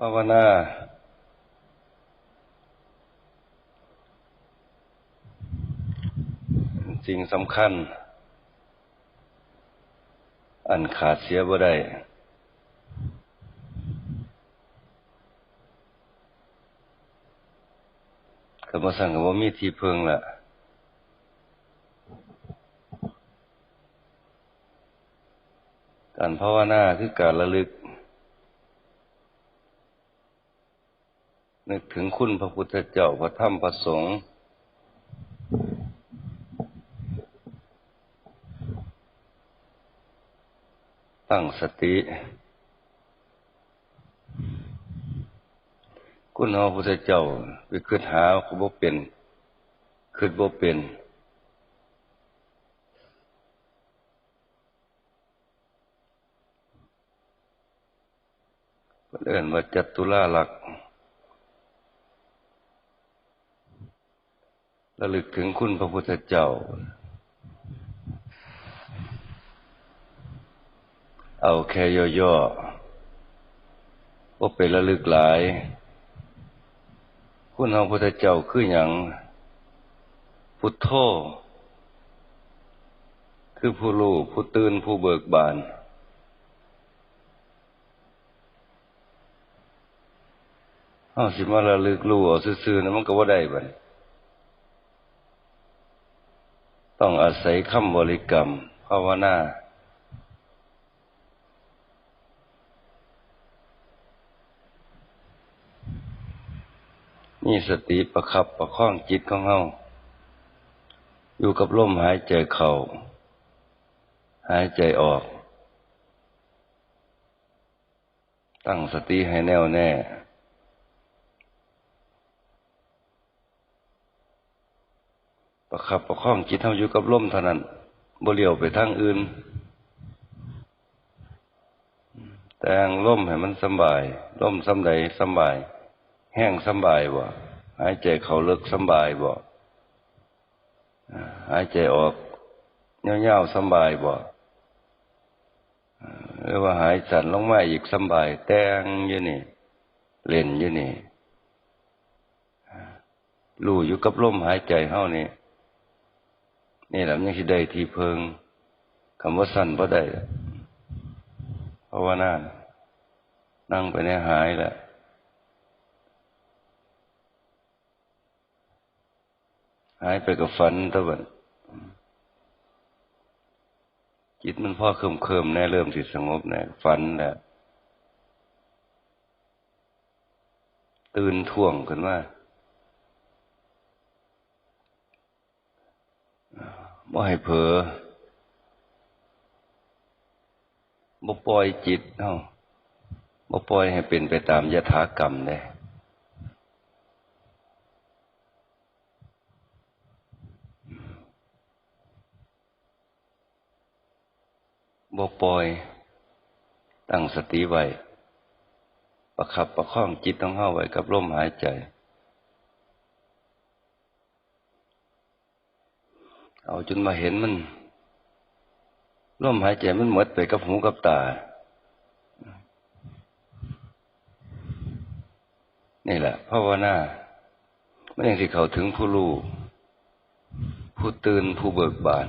ภาวนาสิ่งสำคัญ อันขาดเสียบ่ได้ก็มาสั่งกับว่ามีที่พึงล่ะการภาวนาคือการระลึก นึกถึงคุณพระพุทธเจ้าพระธรรมพระสงฆ์ตั้งสติ คุณพระพุทธเจ้าไปคิดหาเขาบ่เป็นคิดบ่เป็นเอิ้นว่าจัตุลาหลักษ ระลึกถึงคุณพระพุทธเจ้า เอาแค่ย่อๆว่าเป็นระลึกหลาย คุณพระพุทธเจ้าคืออย่างพุทโธคือผู้รู้ผู้ตื่นผู้เบิกบาน เอาสิมาระลึกรู้เอาซื่อๆนะมันก็ว่าได้บัด ต้องอาศัยคำบริกรรมภาวนามีสติประคับประคองจิตของเฮาอยู่กับลมหายใจเข้าหายใจออก ตั้งสติให้แน่วแน่ ประคับประคองจิตเท่าอยู่กับลมเท่านั้นบ่เลี้ยวไปทางอื่น แต่งลมให้มันสบายลมสำใดสบาย แห้งสบายบ่หายใจเข้าลึกสบายบ่หายใจออกเงาๆสบายบ่หรือว่าหายสั่นลงมาอีกสบาย แต่งอยู่นี่ เล่นอยู่นี่รู้อยู่กับลมหายใจเฮานี่ นี่แหละมันยังสิได้ที่เพิงคำว่าสั้นบ่ได้เพราะว่านั่นนั่งไปในหายแหละหายไปกับฝันตะวันจิตมันพ่อเคิมเคิมแน่เริ่มสิสงบแน่ฝันแน่ตื่นท่วงขึ้นว่า บ่ให้เผลอบ่ปล่อยจิตเนาะบ่ปล่อยให้เป็นไปตามยถากรรมเด้บ่ปล่อย ตั้งสติไว้ ประคับประคองจิตต้องเข้าไว้กับลมหายใจ เอาจนมาเห็นมันลมหายใจมันหมดไปกับหูกับตา นี่แหละภาวนามันยังที่เขาถึงผู้รู้ผู้ตื่นผู้เบิกบาน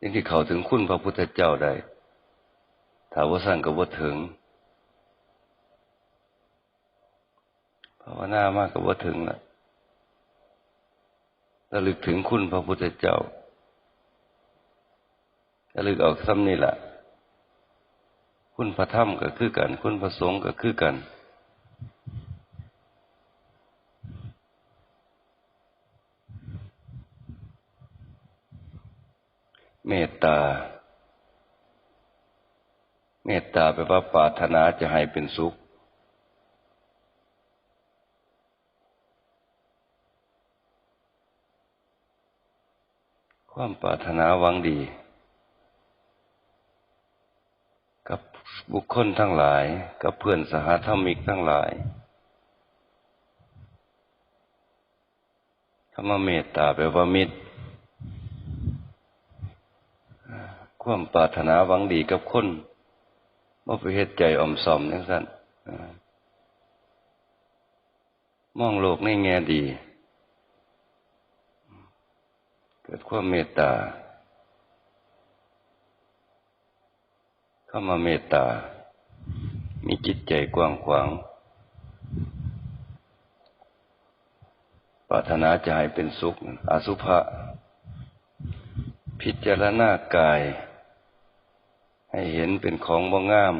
ยังที่เขาถึงคุณพระพุทธเจ้าได้ถาว่าสั่งกับว่าถึงภาวนามากกับว่าถึงล่ะ ระลึกถึงคุณพระพุทธเจ้าระลึกออกซ้ำนี่แหละคุณพระธรรมก็คือกัน คุณพระสงฆ์ก็คือกัน เมตตา เมตตาแปลว่าปรารถนาจะให้เป็นสุข ความปรารถนาหวังดี กับบุคคลทั้งหลาย กับเพื่อนสหธรรมิกทั้งหลายคำว่าเมตตาแปลว่ามิตร ความปรารถนาหวังดีกับคนบ่ไปเฮ็ดใจอ่อมสอมจังซั่นอ่ามองโลกในแง่ดี เกิด ความเมตตาเข้ามาเมตตา มีจิตใจกว้างขวาง ปรารถนาจะให้เป็นสุข อสุภะ พิจารณากาย ให้เห็นเป็นของบ่งาม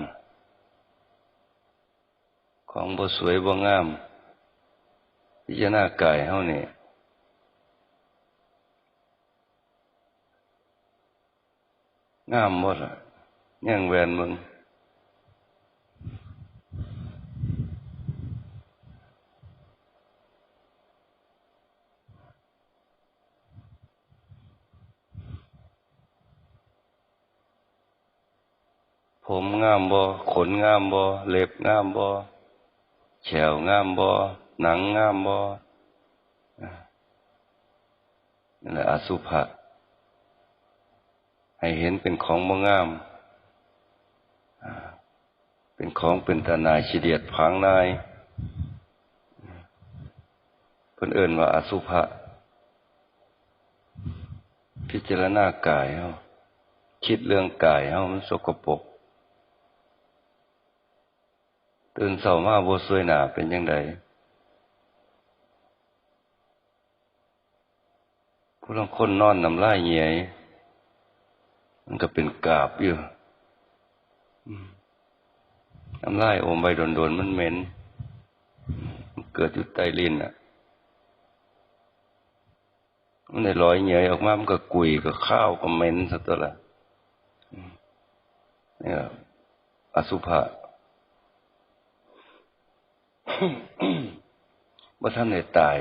ของบ่สวยบ่งาม พิจารณากายเฮานี่ งามหมดล่ะย่างแวนมึงผมงามบ่ขนงามบ่เล็บงามบ่แฉวงามบ่หนังงามบ่นั่นแหละอสุภะ ให้เห็นเป็นของบ่งาม เป็นของเป็นตาหนายชีเดียดผางนายเพิ่นเอิ้นว่าอสุภะพิจารณากายเฮาคิดเรื่องกายเฮามันสกปรกตื่นเช้ามาบ่สวยหนาเป็นจังไดผู้ลางคนนอนน้ำลายเหยย มันก็เป็นกาบอยู่น้ำลายอมไปโดนๆมันเหม็นมันเกิดอยู่ใต้ลิ้นอะ มันได้ลอยเหยยออกมา มันก็กุยก็ข้าวก็เหม็นสักตัวละนี่ยอสุภะว่าท่านได้ตาย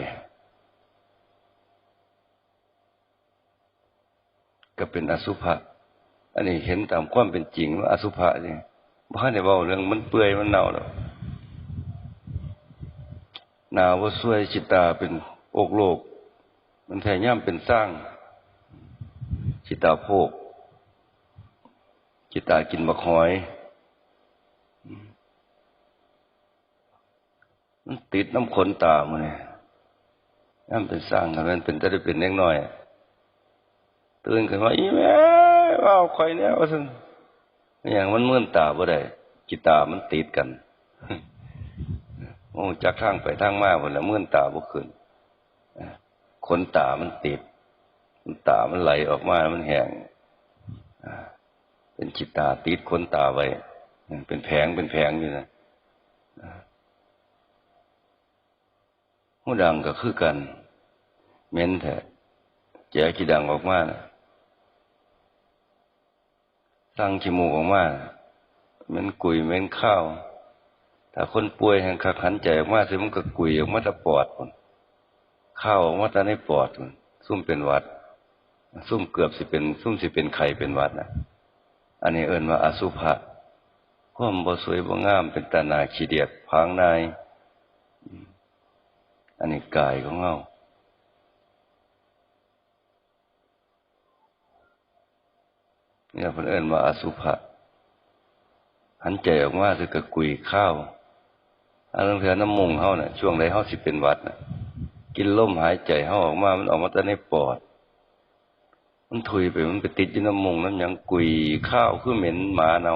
ก็เป็นอสุภะ อันนี้เห็นตามความเป็นจริงว่าอสุภะนี่บ้านในเบาเรื่องมันเปื่อยมันเน่าแล้วนาวว่าสวยจิตตาเป็นอกโลก มันแทย่ำเป็นสร้างจิตตาโภกจิตตากินมะคอย มันติดน้ำขนตามันเนี่ยย่ำเป็นสร้างทำมันเป็นจะได้เป็นเล็กน้อยตื่นขึ้นมาอีแม่ ว่าคอยเนี่ยว่าสันอย่างมันมื่นตาบ่ได้จิตตามันติดกันโอ้จากทางไปทางมาหมดแล้วมื่นตาบ่ขึ้นขนตามันติดตามันไหลออกมามันแห้งเป็นจิตตาติดขนตาไว้เป็นแผงเป็นแผงอยู่นะหูดังก็คือกัน เม้นแท้แจกีดังออกมานะ สร้งขี้มูกออกมาเม้นกุยเม้นข้าวถ้าคนป่วยแห่งขักหันใจออกมาสิมันก็กุยออกมาตะปอดคนข้าวออกมาตะในปอดคนซุ่มเป็นวัด ซุ่มเกือบสิเป็น ซุ่มสิเป็นไข่เป็นวัดนะอันนี้เอิ้นว่าอสุภะความบ่สวยบ่งามเป็นตานาขี้เดียดพางนาย อันนี้กายของเรา เนี่ยเพิ่นเอินว่าอสุภะหันใจออกมาคือกระกุยข้าวอันนั้นคือน้ำมุงเฮาน่ะ ช่วงใดเฮาสิเป็นวัดน่ะ กินลมหายใจเฮาออกมา มันออกมาแต่ในปอด มันถุยไปมันไปติดอยู่น้ำมุงน้ำยังกุยข้าวคือเหม็นหมาเนา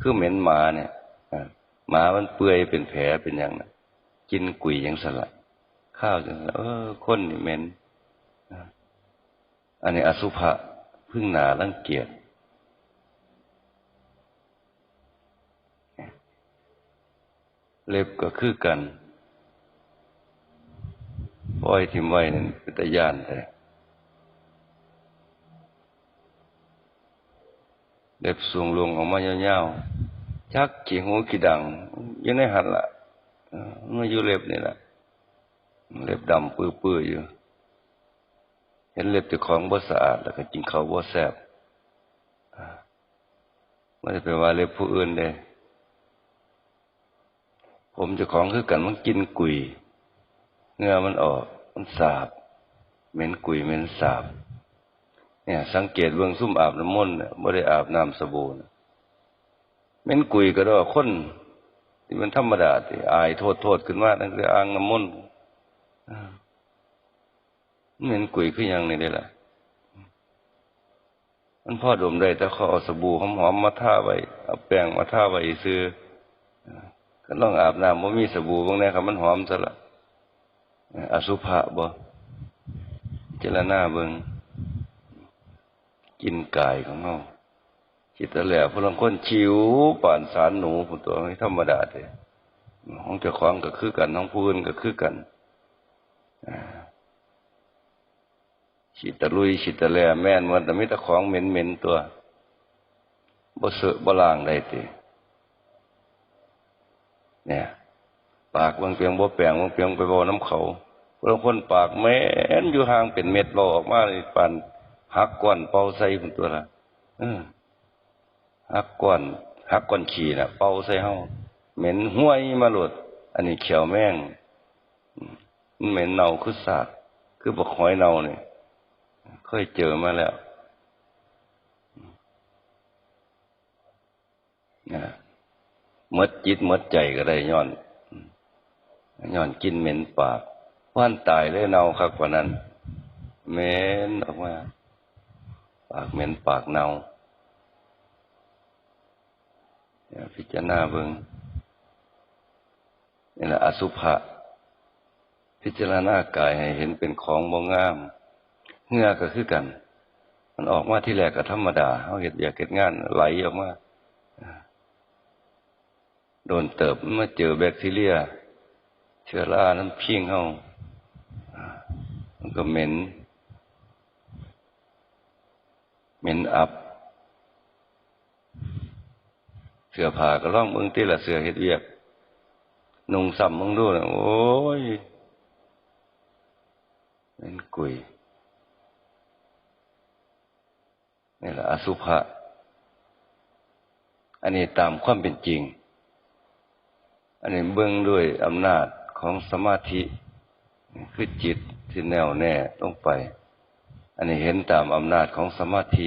คือเหม็นหมาเนี่ยหมามันเปื่อยเป็นแผลเป็นอย่างน่ะ กินกุยยังสละข้าวจังเออคนนี่เหม็นอันนี้อสุภะพึ่งหนารังเกียจ เล็บก็คือกันปล่อยทิมไว้นั่นเป็นตะยานแต่เล็บสูงลงออกมายาวๆชักขี้หูขี้ดังยังในหันละมันอยู่เล็บนี่แหละเล็บดำปื้อๆอยู่ เห็นเล็บเจ้าของบ่สะอาด แล้วก็กินเขาบ่แซ่บไม่ได้เป็นว่าเล็บผู้อื่นเด้ ผมเจ้าของคือกันมันกินกุยเงื่อมันออก มันสาบเหม็นกุยเหม็นสาบ เนี่ย สังเกตเบื้องซุ่มอาบน้ำมนต์เนี่ยไม่ได้อาบน้ำสบู่เหม็นกุยก็ได้ว่าคนที่มันธรรมดาที่อายโทษโทษขึ้นมานั่นคืออ่างน้ำมนต์อ่าเหม็นกุยคือยังนี่ได้ล่ะมันพ่อดมได้แต่เขาเอาสบู่หอมๆมาทาไว้เอาแป้งมาทาไว้ซื้อ ก็ต้องอาบน้ำว่ามีสบู่บางแน่ครับมันหอมซะละอสุภะบ่เจรหน้าเบิงกินกายของเราจิตตะแหล่พลังคนชิวป่านสารหนูผู้ตัวไม่ธรรมดาเลยของเจ้าของก็คือกันของผู้อื่นก็คือกันฉีดตะลุยฉีดตะแล่แม่นมันแต่ไม่ตะของเหม็นเหม็นตัวบ่เสอบ่ล่างได้ติ เนี่ย ปากบางเพียงบ่แปลงบางเพียงไปบ่น้ำเขาบางคนปากแม่นอยู่ห่างเป็นเม็ดบ่ออกมาในปานหักก้อนเป่าใส่พุ่นตัวละเออหักก้อนหักก้อนขี้น่ะ เป่าใส่เฮาเหม็นห้วยมาโลด อันนี้เขียวแม่งมันเหม็นเน่าคือสากคือบักหอยเน่าเนี่ยเคยเจอมาแล้วนะ มดจิตมดใจก็ได้ย้อนย้อนกินเหม็นปากว่านตายเลยเน่าคักกว่านั้นเหม็นออกมา ปากเหม็นปากเน่าเนี่ยพิจารณาเบิงนี่แหละอสุภะพิจารณากายให้เห็นเป็นของบ่งามเงื่อก็คือกัน มันออกมาที่แรกก็ธรรมดาเขาเห็ดอยากเห็ดงานไหลออกมา โดนเติบมาเจอแบคทีเรีย เชื้อราน้ำพิ้งเข้ามันก็เหม็น เหม็นอับ เสื้อผ้าก็ร่องมึงตีละเสื้อเห็ดเวียกนุ่งสัมมึงดูนะโอ้ยเป็นกุยนี่แหละอสุภะอันนี้ตามความเป็นจริง อันนี้เบื้องด้วยอำนาจของสมาธิคือจิตที่แน่วแน่ลงไป อันนี้เห็นตามอำนาจของสมาธิ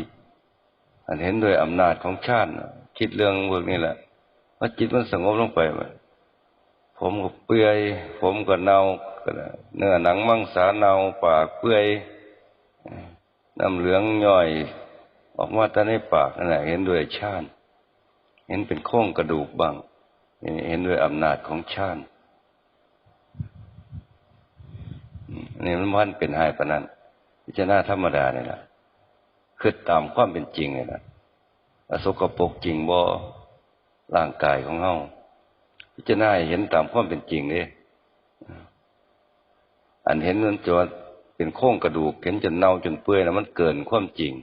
อันเห็นด้วยอำนาจของชาติคิดเรื่องพวกนี้แหละว่าจิตมันสงบลงไปมันผมก็เปื่อย ผมก็เน่าเนื้อหนังมังสาเน่าปากเปื่อยน้ำเหลืองย่อย ออกมาแต่ในปากนั่นแหละเห็นด้วยชาติ เห็นเป็นโครงกระดูกบ้าง เห็นด้วยอำนาจของชาตินี่มันมันเป็นหายปะนั้นพิจารณาธรรมดาเนี่ยนะคือตามความเป็นจริงเนี่ยนะอสกปรกจริงบ่ร่างกายของเฮาพิจารณาเห็นตามความเป็นจริงเนี่ยอันเห็นมันจนเป็นโครงกระดูกเห็นจนเน่าจนเปื่อยแล้วมันเกินความจริง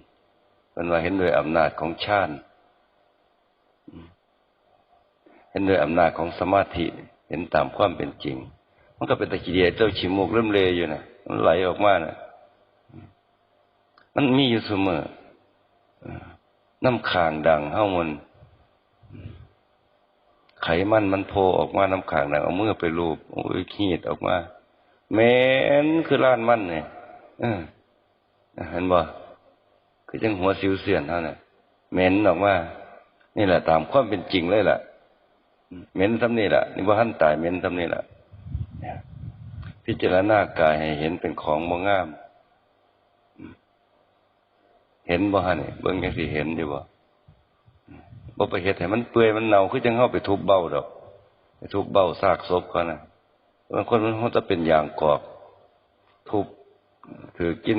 มันว่าเห็นด้วยอำนาจของชาติ เห็นด้วยอำนาจของสมาธิเห็นตามความเป็นจริง มันก็เป็นตะกีเดียเจ้าชิมุกเริ่มเลอยู่นะมันไหลออกมานะมันมีอยู่เสมอน้ำข่างดังเฮ้ามันไขมันมันโผล่ออกมาน้ำข่างดังเอามือไปลูบโอ้ยขีดออกมาแม้นคือล้านมันเนี่ยเห็นบ่คือจังหัวสิวเสียนเท่านั้นเหม็นออกมานี่แหละตามความเป็นจริงเลยล่ะ เหม็นทำนี่แหละนี่ว่านตายเหม็นทำนี่แหละพิจารณากายให้เห็นเป็นของบ่งาม เห็นบ่ฮะนี่เบิ่งยังสิเห็นอยู่บ่บ่ไปเฮ็ดให้มันเปื่อยมันเน่าคือจังเฮาไปทุบเบ้าดอกไปทุบเบ้าซากศพเขานะบางคนมันเขาจะเป็นอย่างกอก ทุบถือกิน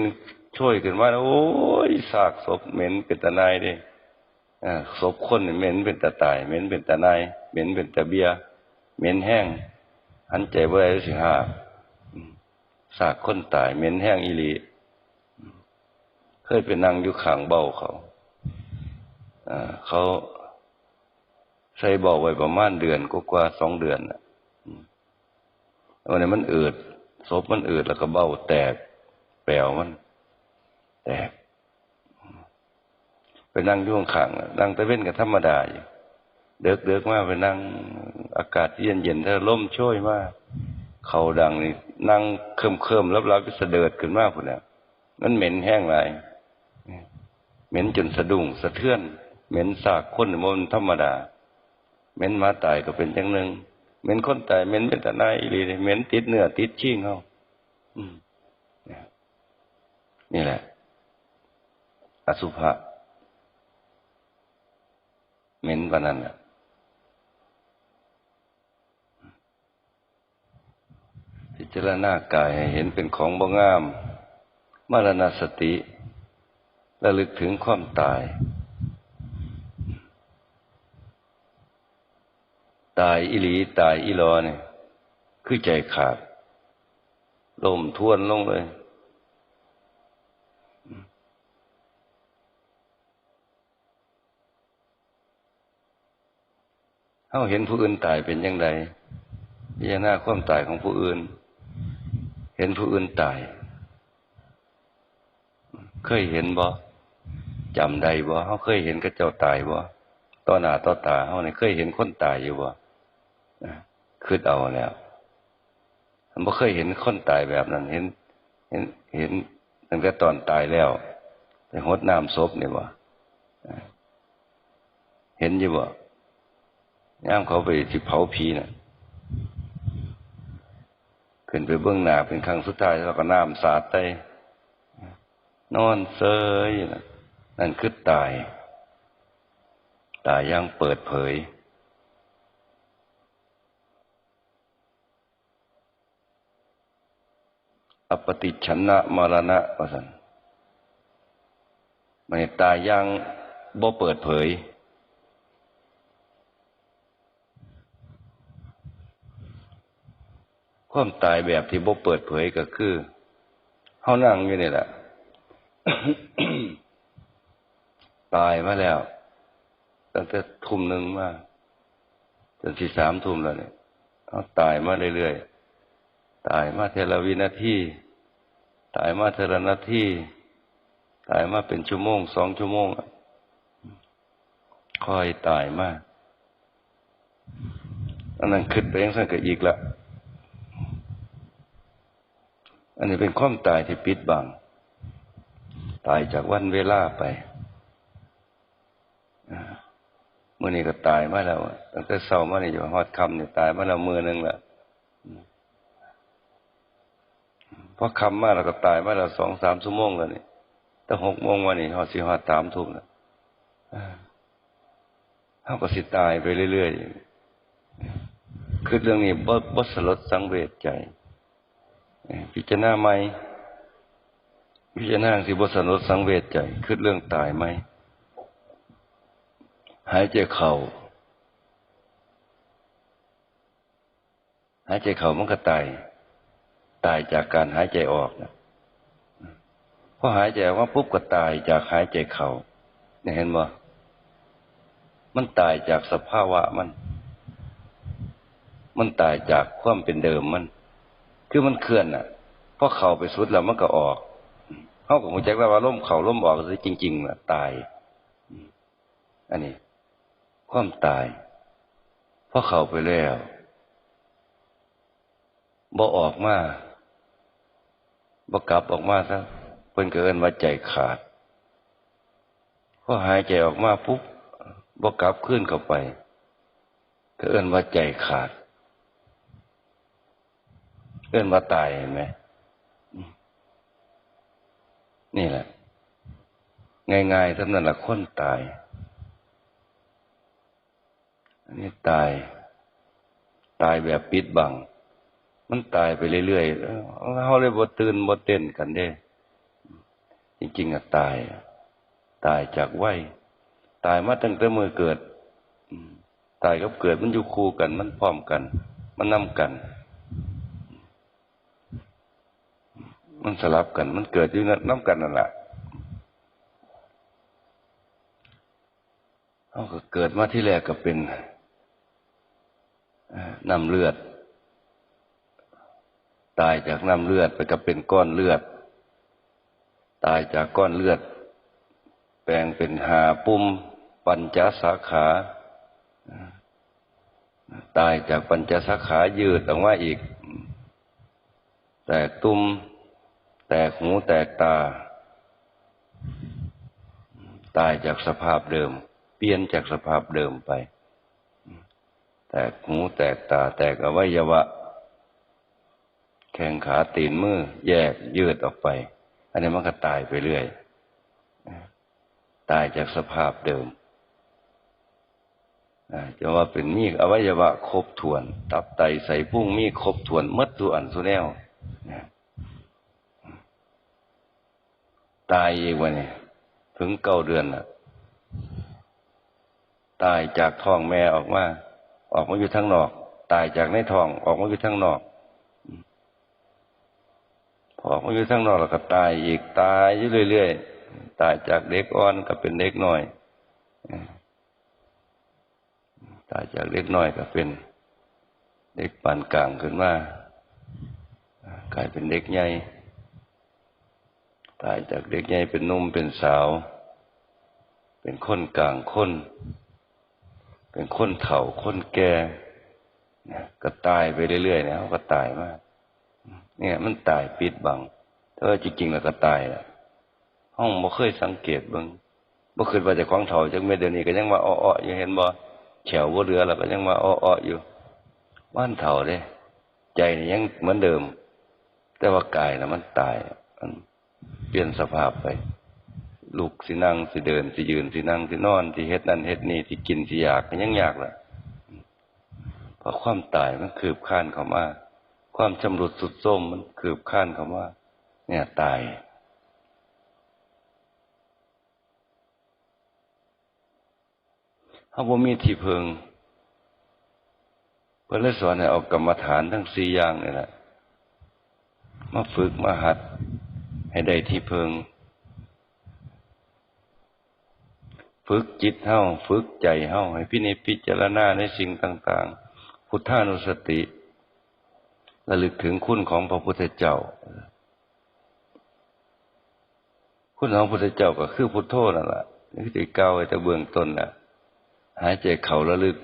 ช่วยขึ้นมาโอ้ยซากศพเหม็นเป็นตะนายดิ ศพคนเหม็นเป็นตะตาย เหม็นเป็นตะนายเหม็นเป็นตะเบียเหม็นแห้งหันใจบ่ได้สิหาซากคนตายเหม็นแห้งอีหลีเคยไปนั่งอยู่ขางเบ้าเขาเขาใส่เบาไว้ประมาณเดือนกว่าสองเดือนวันนี้มันอืดศพมันอืดแล้วก็เบ้าแตกแปลวมัน แตก ไปนั่งย่วงขังนั่งตะเว้นกับธรรมดาอยู่เดือกเดือกมากไปนั่งอากาศเย็นเย็นถ้าล่มช่วยมากเขาดังนี่นั่งเคิมเคิมรับรับไปเสด็จขึ้นมากพุ่นเนี่ยมันเหม็นแห้งไรเหม็นจนสะดุ้งสะเทือน เหม็นสากคนมันธรรมดา เหม็นมาตายก็เป็นจังหนึ่งเหม็นคนตายเหม็นเป็นตาหนายอีหลีเลยเหม็นติดเนื้อติดชิงเขาอืมเนี่ยนี่แหละ อสุภะ เหม็นกว่านั้นน่ะพิจารณากายให้เห็นเป็นของบ่งาม มรณสติระลึกถึงความตาย ตายอิหลีตายอิลอเนี่ยคือใจขาดลมทวนลงเลย เขาเห็นผู้อื่นตายเป็นยังไงพิจารณาความตายของผู้อื่น เห็นผู้อื่นตาย เคยเห็นบ่จำได้บ่เขาเคยเห็นกระเจ้าตายบ่ต่อหน้าต่อตาเขาเนี่ยเคยเห็นคนตายอยู่บ่คืดเอาแล้วมันบ่เคยเห็นคนตายแบบนั้น เห็น เห็นเห็นตั้งแต่ตอนตายแล้วไปหดน้ำศพเนี่ยบ่เห็นอยู่บ่ ย่ามเขาไปที่เผาผีน่ะขึ้นไปเบื้องหน้าเป็นครั้งสุดท้ายแล้วก็น้ำสาดไปนอนเซยนะนั่นคือตาย ตายยังเปิดเผย อปฏิชนะมรณะว่าสันมันตายยังบ่เปิดเผย ความตายแบบที่บ่เปิดเผยก็คือเฮานั่งอยู่นี่แหละตายมาแล้ว ตั้งแต่ทุ่มหนึ่งมาจนสี่สามทุ่มแล้วเนี่ยเขาตายมาเรื่อยๆ ตายมาเทละวินาทีตายมาเทละนาทีตายมาเป็นชั่วโมงสองชั่วโมงคอยตายมาอันนั้นขึ้นไปยังสั่งกับอีกละ อันนี้เป็นความตายที่ปิดบัง ตายจากวันเวลาไปเมื่อนี้ก็ตายมาแล้วตั้งแต่เศร้ามานี่อยู่ฮอดคำเนี่ยตายมาแล้วมือหนึ่งละพอคำมาแล้วก็ตายมาแล้วสองสามชั่วโมงแล้วนี่แต่หกโมงวันนี้ฮอดสี่ฮอดสามทุ่มแล้วเขาก็สิตายไปเรื่อยๆคือเรื่องนี้บ่บ่สลดสังเวชใจ พิจารณาไหมพิจารณาสิบสลดสังเวชใจคือเรื่องตายไหมหายใจเข้าหายใจเข้ามันก็ตาย ตายจากการหายใจออกนะพอหายใจออกมาปุ๊บก็ตายจากหายใจเข้าเนี่ยเห็นบ่มันตายจากสภาวะมัน มันตายจากความเป็นเดิมมัน คือมันเคลื่อนอะพอเข่าไปสุดแล้วมันก็ออกเขากับมุจักแล้วว่าล่มเข่าล่มออกคือจริงๆน่ะตาย อันนี้ ความตายพอเข้าไปแล้วบ่ออกมาบ่กลับออกมาซะเพิ่นก็เอินว่าใจขาดพอหายใจออกมาปุ๊บบ่กลับขึ้นเข้าไปก็เอินว่าใจขาด เอิ้นว่าตายเห็นไหมนี่แหละ ง่ายๆเท่านั้นละคนตาย อันนี้ตาย ตายแบบปิดบัง มันตายไปเรื่อยๆเขาเลยบ่ตื่นบ่เต้นกันเด้ จริงๆอะตาย ตายจากวัยตายมาตั้งแต่เมื่อเกิด ตายกับเกิดมันอยู่คู่กัน มันพร้อมกัน มันนำกัน มันสลับกัน มันเกิดอยู่น้ำกันนั่นแหละเขาก็เกิดมาที่แรกก็เป็นน้ำเลือด ตายจากน้ำเลือดไปก็เป็นก้อนเลือด ตายจากก้อนเลือด แปลงเป็นหาปุ่มปัญจสาขา ตายจากปัญจสาขายืดออกมาอีก แตกตุ่ม กหูแตกตา ตายจากสภาพเดิม เปลี่ยนจากสภาพเดิมไป แตกหูแตกตา แตกอวัยวะ แข้งขาตีนมือ แยกยืดออกไป อันนี้มันก็ตายไปเรื่อย ตายจากสภาพเดิมจะว่าเป็นมีอวัยวะครบถ้วน ตับไตใส่พุ่งมีครบถ้วนมัดตัวอันสุแนว ตายอีกวันนี้ถึงเก้าเดือนน่ะ ตายจากท้องแม่ออกมา ออกมาอยู่ทั้งนอก ตายจากในท้องออกมาอยู่ทั้งนอกพอออกมาอยู่ทั้งนอกแล้วก็ตายอีกตายอยู่เรื่อยๆตายจากเด็กอ่อนก็เป็นเด็กน้อยตายจากเล็กน้อยก็เป็นเด็กปานกลางขึ้นมากลายเป็นเด็กใหญ่ ตายจากเด็กใหญ่เป็นนุ่มเป็นสาว เป็นคนกลางคน เป็นคนเฒ่าคนแก่ก็ตายไปเรื่อยๆเนี่ยเขาก็ตายมากเนี่ย มันตายปิดบังถ้าจริงๆแล้วก็ตายละห้องบ่เคยสังเกตบ้างบ่เคยว่าจะของเฒ่าจังไม่เดี๋ยวนี้ก็ยังมาอ้อๆอยู่เห็นบ่แขวว่เรือแล้วก็ยังมาอ้อๆอยู่บ้านเฒ่าเลยใจนี่ยังเหมือนเดิม แต่ว่ากายนะมันตายมัน เปลี่ยนสภาพไปลูกสินั่งสิเดินสิยืนสินั่งสินอนสิเฮ็ดนั่นเฮ็ดนี่สิกินสิอยากยังอยากละเพราะความตายมันคืบค้านเข้ามาความชำรุดสุดโทรมมันคืบค้านเข้ามาเนี่ยตาย ถ้าบ่มีที่เพิงเพื่อเลยสอนให้ออกกรรมฐานทั้งสี่อย่างนี่แหละมาฝึกมาหัด ให้ได้ที่เพิงฝึกจิตเฮ้าฝึกใจเฮ้าให้พินิจพิจารณาในสิ่งต่าง ๆ พุทธานุสติระลึกถึงคุณของพระพุทธเจ้า คุณของพระพุทธเจ้าก็คือพุทโธนั่นแหละนี่คือเก้าไว้แต่เบื้องต้นน่ะ หายใจเข่าระลึก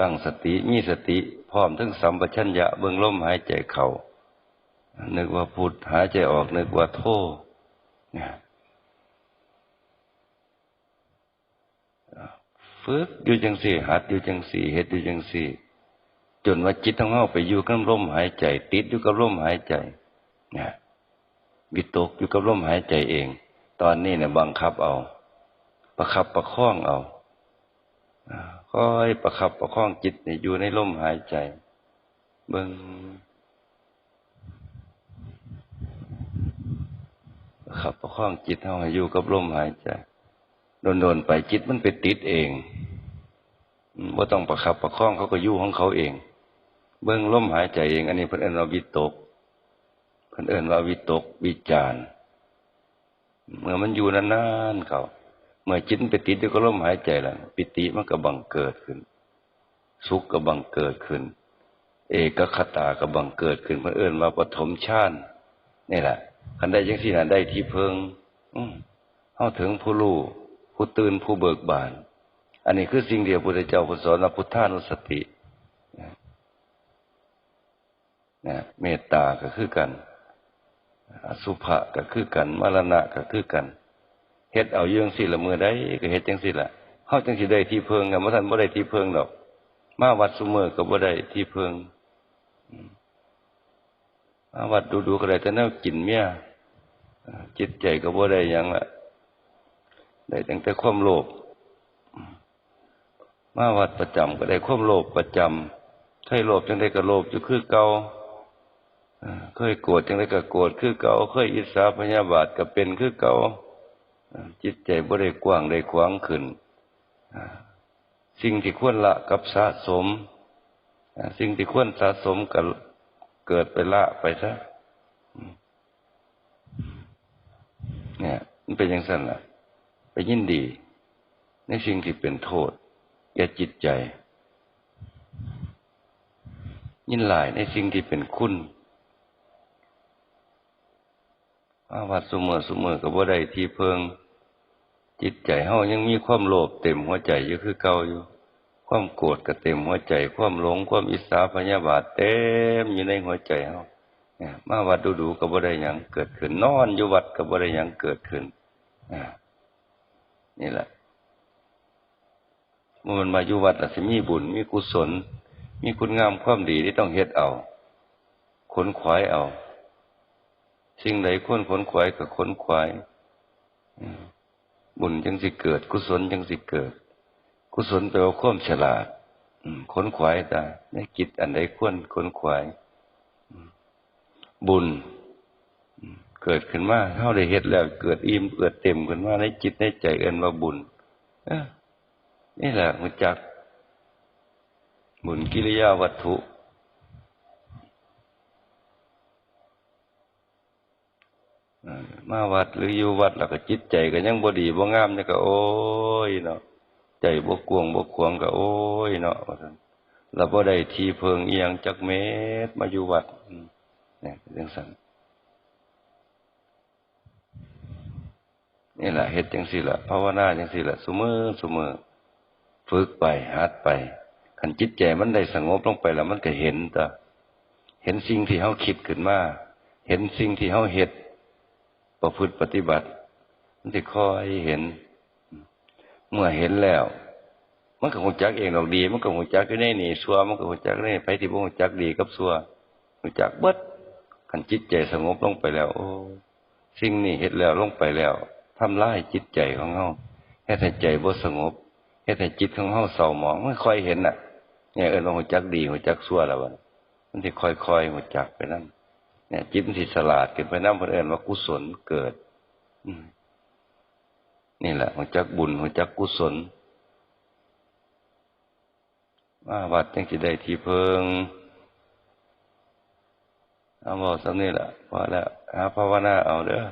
ตั้งสติมีสติ พร้อมทั้งสัมปชัญญะเบื้องลมหายใจเข่า นึกว่าพุทธหายใจออก นึกว่าโทเนี่ยฝึกอยู่จังสี่ หัดอยู่จังสี่เฮ็ดอยู่จังสี่ จนว่าจิตของเราไปอยู่กับลมหายใจ ติดอยู่กับลมหายใจเนี่ยวิตกอยู่กับลมหายใจเอง ตอนนี้เนี่ยบังคับเอา ประคับประคองเอาค่อยประคับประคองจิตเนี่ยอยู่ในลมหายใจ เบิ่ง ประคับประคองจิตเฮาอยู่กับลมหายใจโดนๆไปจิตมันไปติดเองว่าต้องประคับประคองเขาก็อยู่ของเขาเอง เบิ่งลมหายใจเอง อันนี้เพิ่นเอิ้นว่าวิตก เพิ่นเอิ้นว่าวิตกวิจารเมื่อมันอยู่นานๆเขาเมื่อจิตไปติดด้วยก็ลมหายใจแล้วปิติมันก็บังเกิดขึ้น สุขก็บังเกิดขึ้น เอกคตาก็บังเกิดขึ้นเพื่อเอื้นมาปฐมฌานนี่แหละ คันได้ยังสี่นะได้ที่เพิงอืเข้าถึงผู้รู้ผู้ตื่นผู้เบิกบาน อันนี้คือสิ่งเดียวพุทธเจ้าพุทธสอนพุทธานุสตินะเมตตาก็คือกันอสุภะก็คือกันมรณะก็คือกันเฮ็ดเอาเยื่องสิละมือได้ก็เฮ็ดจังสิละเฮาจังสิได้ที่เพิงกันบ่ทันบ่ได้ที่เพิงดอก มาวัดซุมื้อก็บ่ได้ที่เพิงม วัดดูๆก็ได้แต่แนวกินเมียจิตใจก็บ่ได้ยังละได้ตั้งแต่ความโลภมาวัดประจำก็ได้ความโลภประจำเคยโลภจังได๋ก็โลภอยู่คือเก่าเคยโกรธจังได๋ก็โกรธคือเก่าเคยอิจฉาพยาบาทก็เป็นคือเก่าจิตใจบ่ได้กว้างได้ขวางขึ้นสิ่งที่ควรละกับสะสม สิ่งที่ควรสะสมกับ เกิดไปละไปซะเนี่ย มันเป็นอย่างสั้นล่ะ ไปยินดี ในสิ่งที่เป็นโทษแก่จิตใจ ยินหลายในสิ่งที่เป็นคุณอาวัดสมอสมอกับว่าได้ที่เพิง จิตใจเฮายังมีความโลภเต็มหัวใจอยู่คือเก่าอยู่ ความโกรธก็เต็มหัวใจ ความหลง ความอิสาพยาบาทเต็มอยู่ในหัวใจเฮามาวัดดูดูกับว่ได้ยังเกิดขึ้น นอนอยู่วัดกับว่ได้ยังเกิดขึ้นนี่แหละเมื่อมันมาอยู่วัดละสิมีบุญ มีกุศล มีคุณงามความดีที่ต้องเฮ็ดเอา ขนขวายเอา สิ่งใดควรขนขวายก็ขนขวายบุญจังสิเกิด กุศลจังสิเกิด กุศลแปลว่าความฉลาดอืมขนขวายตาในกิจอันใดควรขนขวาย บุญ เกิดขึ้นมาเฮาได้เฮ็ดแล้ว เกิดอิ่มเกิดเต็มขึ้นมาในจิตในใจเอินว่าบุญนี่แหละรู้จัก บุญกิริยาวัตถุ มาวัดหรืออยู่วัดแล้วก็จิตใจก็ยังบ่ดีบ่งามนี่ก็ โอ้ยเนาะ ใจบ่กวงบ่ขวงก็โอ้ยเนาะว่าซั่นแล้วบ่ได้ทีเพิงเอียงจักเม็ดมาอยู่วัดเนี่ยจังซั่นนี่แหละเฮ็ดจังซี่ละภาวนาจังซี่ละซุมื้อซุมื้อฝึกไปหัดไปคันจิตใจมันได้สงบลงไปแล้วมันก็เห็นตะเห็นสิ่งที่เฮาคิดขึ้นมาเห็นสิ่งที่เฮาเฮ็ดประพฤติปฏิบัติ มันจะคอยเห็น เมื่อเห็นแล้ว มันก็หูจักเองดอกดี มันก็หูจักอยู่ในนี่ซัวมันก็หูจักในไปที่บ่หูจักดีกับซัวหูจักเบิดขันจิตใจสงบลงไปแล้ว โอ้สิ่งนี้เฮ็ดแล้วลงไปแล้วทำลายจิตใจของเฮาเฮ็ดให้ใจบ่สงบเฮ็ดให้จิตของเฮาเศร้าหมองไมันค่อยเห็นน่ะ เนี่ยเอิ้นว่าหูจักดีหูจักซัวแล้วบัดมันสิค่อยๆหูจักไปนำเนี่ยจิตมันสิสลาดขึ้นไปน้ำเพื่อนว่ากุศลเกิด อืม นี่แหละหัวจักบุญหัวจักกุศลว่าวัดจังสิได้ที่เพิงเอาบอกสำนี่แหละพอแล้วหาภาวนาเอาเด้อ